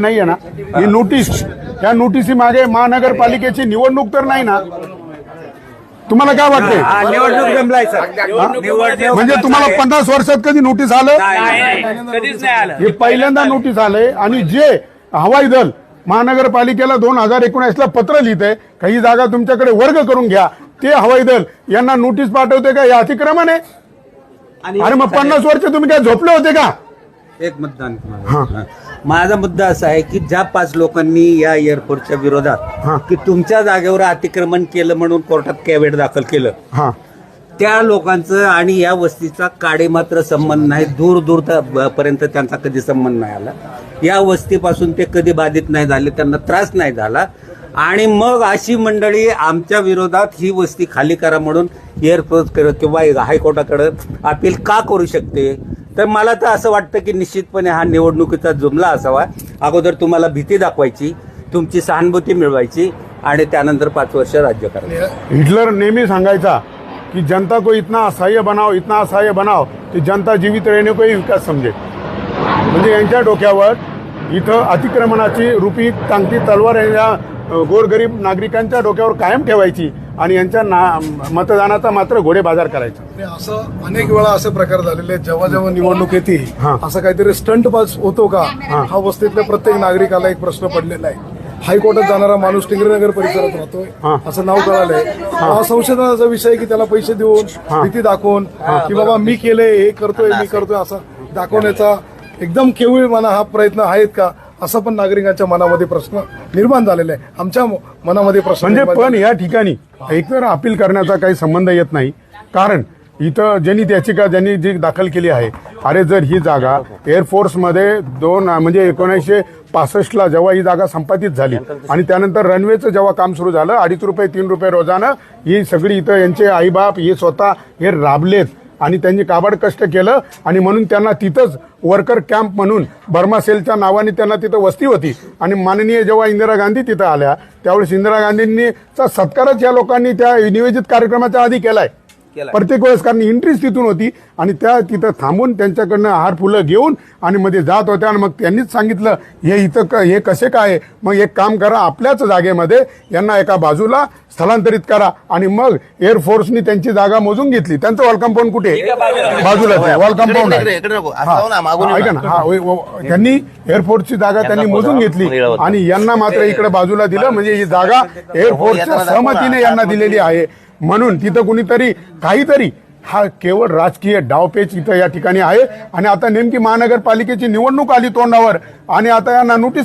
नाहीये ना. ही नोटीस या नोटिसी मागे महानगरपालिकेची निवडणूक तर नाही ना. तुम्हाला काय वाटतंय? हा, निवडणूक जमलाय सर. निवडणूक म्हणजे तुम्हाला पन्नास वर्षात कधी नोटीस आलं? नाही, कधीच नाही आलं. हे पहिल्यांदा नोटीस आलंय आणि जे हवाई दल महानगरपालिकेला दोन हजार एकोणीसला पत्र लिहित आहे काही जागा तुमच्याकडे वर्ग करून घ्या. ते हवाई दल यांना नोटीस पाठवते का? हे अतिक्रमण आहे अरे मग पन्नास वर्ष तुम्ही काय झोपले होते का? एक मतदान. हा. माझा मुद्दा असा आहे की ज्या पाच लोकांनी या एअरपोर्टच्या हा. विरोधात की तुमच्या जागेवर अतिक्रमण केलं म्हणून कोर्टात कॅवेट दाखल केलं हा त्या लोकांचं आणि या वस्तीचा काडे मात्र संबंध नाही दूर दूर त- पर्यंत त्यांचा कधी संबंध नाही आला या वस्तीपासून ते कधी बाधित नाही झाले त्यांना त्रास नाही झाला आणि मग अशी मंडळी आमच्या विरोधात ही वस्ती खाली करा म्हणून एअरपोर्ट किंवा हायकोर्टाकडे अपील का करू शकते तर मला तर असं वाटतं की निश्चितपणे हा निवडणुकीचा जुमला असावा. अगोदर तुम्हाला भीती दाखवायची तुमची सहानुभूती मिळवायची आणि त्यानंतर पाच वर्ष राज्य करायचं. हिटलर नेहमी सांगायचा की जनता को इतना असहाय्य बनाव इतना असहाय्य बनाव की जनता जीवित रहने कोही विकास समजेल म्हणजे यांच्या डोक्यावर इथं अतिक्रमणाची रूपी टांगती तलवार या गोरगरीब नागरिकांच्या डोक्यावर कायम ठेवायची आणि यांच्या ना मतदानाचा मात्र घोडे बाजार करायचा. असं अनेक वेळा असे प्रकार झालेले आहेत. जेव्हा जेव्हा निवडणूक येते हा. असं काहीतरी स्टंट पास होतो का? हा. वस्तीतल्या प्रत्येक नागरिकाला एक प्रश्न पडलेला आहे. हायकोर्टात जाणारा माणूस टिंगरीनगर परिसरात हा. राहतोय असं नाव कळालंय. हा. संशोधनाचा विषय आहे की त्याला पैसे देऊन भीती दाखवून की बाबा मी केलंय हे करतोय मी करतोय असं दाखवण्याचा एकदम केवळ मना हा प्रयत्न आहेत का असं पण नागरिकांच्या मनामध्ये प्रश्न निर्माण झालेला आहे. आमच्या मनामध्ये प्रश्न म्हणजे पण या ठिकाणी एकतर अपील करण्याचा काही संबंध येत नाही. कारण इथं ज्यांनी याचिका ज्यांनी जी दाखल केली आहे अरे जर ही जागा एअरफोर्समध्ये दोन म्हणजे एकोणीसशे पासष्टला जेव्हा ही जागा संपादित झाली आणि त्यानंतर रनवेचं जेव्हा काम सुरू झालं अडीच रुपये तीन रुपये रोजानं ही सगळी इथं यांचे आईबाप हे स्वतः हे राबलेत. आणि त्यांनी काबाड कष्ट केलं आणि म्हणून त्यांना तिथंच वर्कर कॅम्प म्हणून बर्मा सेलच्या नावाने त्यांना तिथं वस्ती होती. आणि माननीय जेव्हा इंदिरा गांधी तिथं आल्या त्यावेळेस इंदिरा गांधींनीचा सत्कारच या लोकांनी त्या नियोजित कार्यक्रमाच्या आधी केलाय. प्रत्येक वेळेस कारण एंट्रीच तिथून होती आणि त्या तिथं थांबून त्यांच्याकडनं हार फुलं घेऊन आणि मध्ये जात होत्या आणि मग त्यांनीच सांगितलं हे इथं हे कसे काय आहे? मग एक काम करा आपल्याच जागेमध्ये यांना एका बाजूला स्थलांतरित करा आणि मग एअरफोर्सनी त्यांची जागा मोजून घेतली. त्यांचं वॉल कंपाऊंड कुठे? आहे. वॉल कंपाऊंड आहे. इकडे नको. असं. जाऊ ना मागून येऊ ऐका ना. हा त्यांनी एअरपोर्टची जागा त्यांनी मोजून घेतली आणि यांना मात्र इकडे बाजूला दिलं. म्हणजे ही जागा एअरफोर्सच्या सहमतीने यांना दिलेली आहे. म्हणून तिथं कुणीतरी काहीतरी हा केवळ राजकीय डावपेच इथं या ठिकाणी आहे. आणि आता नेमकी महानगरपालिकेची निवडणूक आली तोंडावर. आणि आता यांना नोटीस